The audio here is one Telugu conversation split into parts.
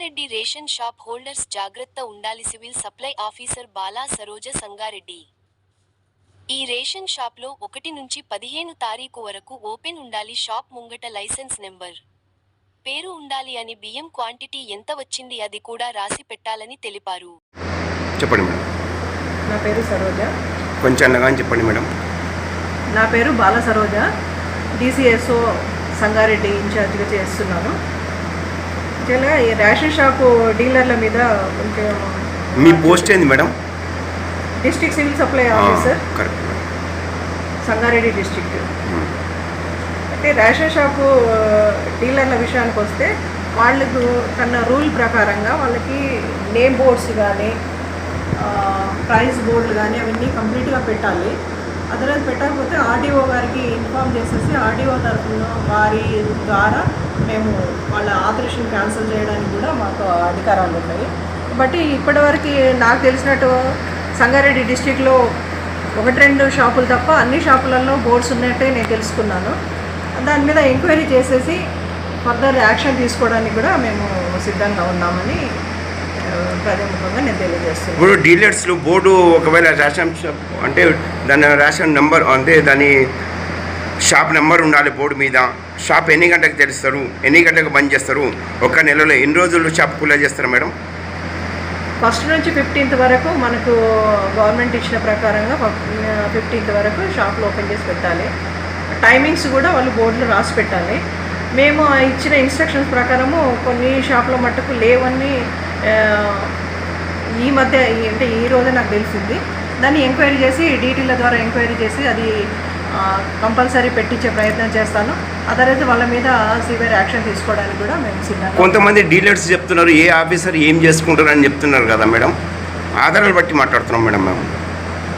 సంగారెడ్డి రేషన్ షాప్ హోల్డర్స్ జాగ్రత్త ఉండాలి civil supply officer Bala Saroja Sangareddy. ఈ రేషన్ షాప్లో ఒకటి నుంచి పదిహేను తారీఖు వరకు ఓపెన్ ఉండాలి షాప్ ముంగట లైసెన్స్ నెంబర్. పేరు ఉండాలి అని బియ్యం క్వాంటిటీ ఎంత వచ్చింది అది కూడా రాసి పెట్టాలని తెలిపారు. చెప్పండి మేడం. నా పేరు సరోజ. కొంచెం అన్నగా చెప్పండి మేడం. నా పేరు బాల సరోజ. డిసిఎస్ఓ సంగారెడ్డి ఇన్ఛార్జ్గా చేస్తున్నాను. ఇలా ఈ రేషన్ షాపు డీలర్ల మీద కొంచెం మీ పోస్ట్ ఏంది madam? District civil supply officer. Correct Sangareddy district. అయితే రేషన్ షాపు డీలర్ల విషయానికి వస్తే వాళ్ళకు కన్నా రూల్ ప్రకారంగా వాళ్ళకి నేమ్ బోర్డ్స్ కానీ ప్రైస్ బోర్డులు కానీ అవన్నీ కంప్లీట్గా పెట్టాలి. అదర్వైజ్ పెట్టకపోతే ఆర్డీఓ గారికి ఇన్ఫామ్ చేసేసి ఆర్డీఓ తరఫున వారి ద్వారా మేము వాళ్ళ ఆపరేషన్ క్యాన్సిల్ చేయడానికి కూడా మాకు అధికారాలు ఉన్నాయి. బట్టి ఇప్పటివరకు నాకు తెలిసినట్టు సంగారెడ్డి డిస్టిక్లో ఒకటి రెండు షాపులు తప్ప అన్ని షాపులలో బోర్డ్స్ ఉన్నట్టే నేను తెలుసుకున్నాను. దాని మీద ఎంక్వైరీ చేసేసి ఫర్దర్ యాక్షన్ తీసుకోవడానికి కూడా మేము సిద్ధంగా ఉన్నామని ప్రజాముఖంగా నేను తెలియజేస్తున్నాను. ఇప్పుడు డీలర్స్లు బోర్డు ఒకవేళ రేషన్ షాప్ అంటే దాని రేషన్ నెంబర్ అంటే దాని షాప్ నెంబర్ ఉండాలి బోర్డు మీద. షాప్ ఎన్ని గంటలకు తెరుస్తారు? ఎన్ని గంటలకు బంద్ చేస్తారు? ఒక నెలలో ఎన్ని రోజులు షాప్ కూలా చేస్తారు మేడం? ఫస్ట్ నుంచి ఫిఫ్టీన్త్ వరకు మనకు గవర్నమెంట్ ఇచ్చిన ప్రకారంగా ఫిఫ్టీన్త్ వరకు షాపులు ఓపెన్ చేసి పెట్టాలి. టైమింగ్స్ కూడా వాళ్ళు బోర్డులో రాసి పెట్టాలి. మేము ఇచ్చిన ఇన్స్ట్రక్షన్స్ ప్రకారము కొన్ని షాపుల మట్టుకు లేవని ఈ మధ్య అంటే ఈ రోజే నాకు తెలిసింది. దాన్ని ఎంక్వైరీ చేసి డీటీల ద్వారా ఎంక్వైరీ చేసి అది కంపల్సరీ పెట్టించే ప్రయత్నం చేస్తాను. అదరైతే వాళ్ళ మీద సివియర్ యాక్షన్ తీసుకోవడానికి కూడా మేము సిద్ధంగా కొంతమంది డీలర్స్ చెప్తున్నారు ఏ ఆఫీసర్ ఏం చేసుకుంటారు అని చెప్తున్నారు కదా మేడం. ఆధారాలు బట్టి మాట్లాడుతున్నాం మేడం మేము.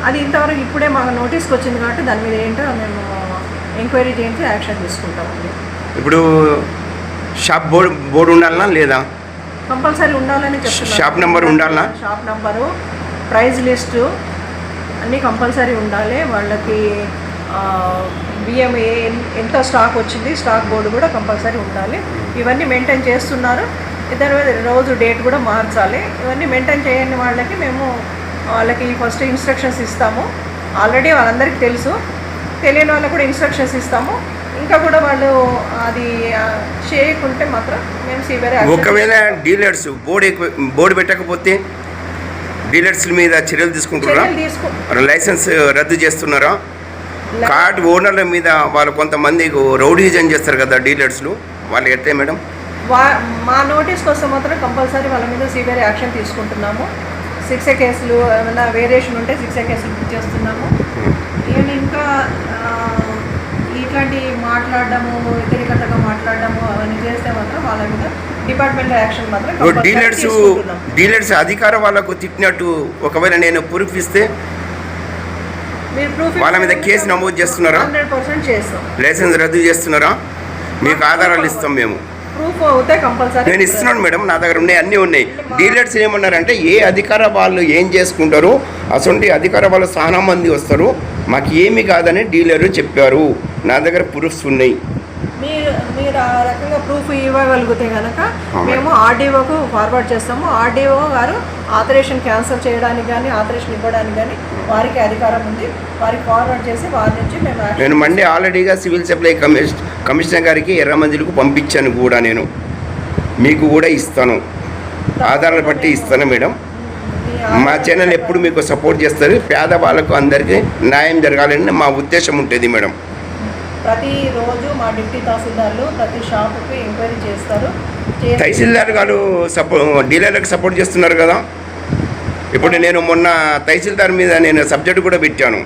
అది ఇంతవరకు ఇప్పుడే మాకు నోటీస్కి వచ్చింది కాబట్టి దాని మీద ఏంటో మేము ఎంక్వైరీ చేయించి యాక్షన్ తీసుకుంటామండి. ఇప్పుడు షాప్ బోర్డు బోర్డు ఉండాలనా లేదా? కంపల్సరీ ఉండాలని చెప్తున్నాను షాప్ నెంబర్ ఉండాలా? షాప్ నెంబరు ప్రైజ్ లిస్టు అన్నీ కంపల్సరీ ఉండాలి. వాళ్ళకి బియ్యం ఏ ఎంత స్టాక్ వచ్చింది స్టాక్ బోర్డు కూడా కంపల్సరీ ఉండాలి. ఇవన్నీ మెయింటైన్ చేస్తున్నారు. ఇద్దరు రోజు డేట్ కూడా మార్చాలి. ఇవన్నీ మెయింటైన్ చేయని వాళ్ళకి మేము వాళ్ళకి ఫస్ట్ ఇన్స్ట్రక్షన్స్ ఇస్తాము. ఆల్రెడీ వాళ్ళందరికీ తెలుసు. తెలియని వాళ్ళకి కూడా ఇన్స్ట్రక్షన్స్ ఇస్తాము. ఇంకా కూడా వాళ్ళు అది చేయకుంటే మాత్రం మేము సివియర్ ఒకవేళ డీలర్స్ బోర్డు బోర్డు పెట్టకపోతే డీలర్స్ మీద చర్యలు తీసుకుంటున్నారా? లైసెన్స్ రద్దు చేస్తున్నారా? కార్డ్ ఓనర్ల మీద వాళ్ళు కొంతమంది రౌడీజం చేస్తారు కదా డీలర్స్లు. వాళ్ళు ఎట్టే మేడం? వా మా నోటీస్కి వస్తే మాత్రం కంపల్సరీ వాళ్ళ మీద సివియర్ యాక్షన్ తీసుకుంటున్నాము. సిక్స్ కేసులు ఏమైనా వేరియేషన్ ఉంటే సిక్స్ కేసులు బుక్ చేస్తున్నాము. ఈవెన్ ఇంకా మాట్లాడడము వ్యతిరేకతగా మాట్లాడడము అవన్నీ చేస్తే మాత్రం వాళ్ళ మీద డిపార్ట్మెంట్ యాక్షన్ మాత్రం డీలర్స్. డీలర్స్ అధికార వాళ్ళకు తిట్టినట్టు ఒకవేళ నేను ప్రూఫ్ ఇస్తే వాళ్ళ మీద కేసు నమోదు చేస్తున్నారా? లైసెన్స్ రద్దు చేస్తున్నారా? మీకు ఆధారాలు ఇస్తాం మేము. నేను ఇస్తున్నాను మేడం నా దగ్గర ఉన్నాయి అన్నీ ఉన్నాయి. డీలర్స్ ఏమన్నారంటే ఏ అధికార వాళ్ళు ఏం చేసుకుంటారో? అసలు అధికార వాళ్ళు చాలా మంది వస్తారు. మాకు ఏమి కాదని డీలరు చెప్పారు. నా దగ్గర ప్రూఫ్స్ ఉన్నాయి. మీరు మీరు ఆ రకంగా ప్రూఫ్ ఇవ్వగలిగితే కనుక. మేము ఆర్డీఓకు ఫార్వర్డ్ చేస్తాము. ఆర్డీఓ గారు ఆపరేషన్ క్యాన్సిల్ చేయడానికి కానీ ఆపరేషన్ ఇవ్వడానికి కానీ వారికి అధికారం ఉంది. వారికి ఫార్వర్డ్ చేసి వారి నుంచి మేము నేను మండే ఆల్రెడీగా సివిల్ సప్లై కమిష్ కమిషనర్ గారికి ఎర్రమంజిలకు పంపించాను కూడా నేను. మీకు కూడా ఇస్తాను. ఆధారాలు బట్టి ఇస్తాను మేడం. మీ ఛానల్ ఎప్పుడు మీకు సపోర్ట్ చేస్తుంది పేదవాళ్ళకు అందరికీ న్యాయం జరగాలని మా ఉద్దేశం ఉంటుంది మేడం. ప్రతిరోజు మా డిప్టీ తహసీల్దార్లు ప్రతి షాపుకి ఎంక్వైరీ చేస్తారు. చేసి తహసీల్దార్ గారు సపో డీలర్లకు సపోర్ట్ చేస్తున్నారు కదా. ఇప్పుడు నేను మొన్న తహసీల్దార్ మీద నేను సబ్జెక్ట్ కూడా పెట్టాను.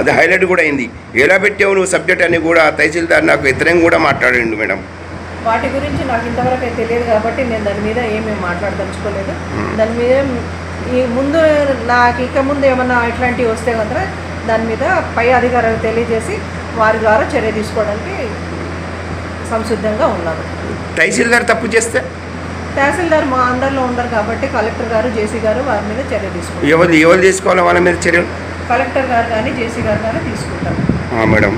అది హైలైట్ కూడా అయింది. ఎలా పెట్టావు నువ్వు సబ్జెక్ట్ అని కూడా తహసీల్దార్ నాకు వ్యతిరేకంగా కూడా మాట్లాడండి మేడం. వాటి గురించి నాకు ఇంతవరకు తెలియదు కాబట్టి నేను దాని మీద ఏమీ మాట్లాడదలుచుకోలేదు. దాని మీద ఈ ముందు నాకు ఇక ముందు ఏమన్నా ఇట్లాంటివి వస్తే మాత్రం దాని మీద పై అధికారులకు తెలియజేసి వారి ద్వారా చర్య తీసుకోవడానికి సంసిద్ధంగా ఉన్నారు. తహసీల్దార్ తప్పు చేస్తే? తహసీల్దార్ మా అందరిలో ఉండరు కాబట్టి కలెక్టర్ గారు జేసీ గారు వారి మీద చర్య తీసుకుంటారు ఎవరు ఎవరు తీసుకోవాలి వాళ్ళ మీద చర్యలు? కలెక్టర్ గారు కానీ జేసీ గారు కానీ తీసుకుంటారు. మేడం.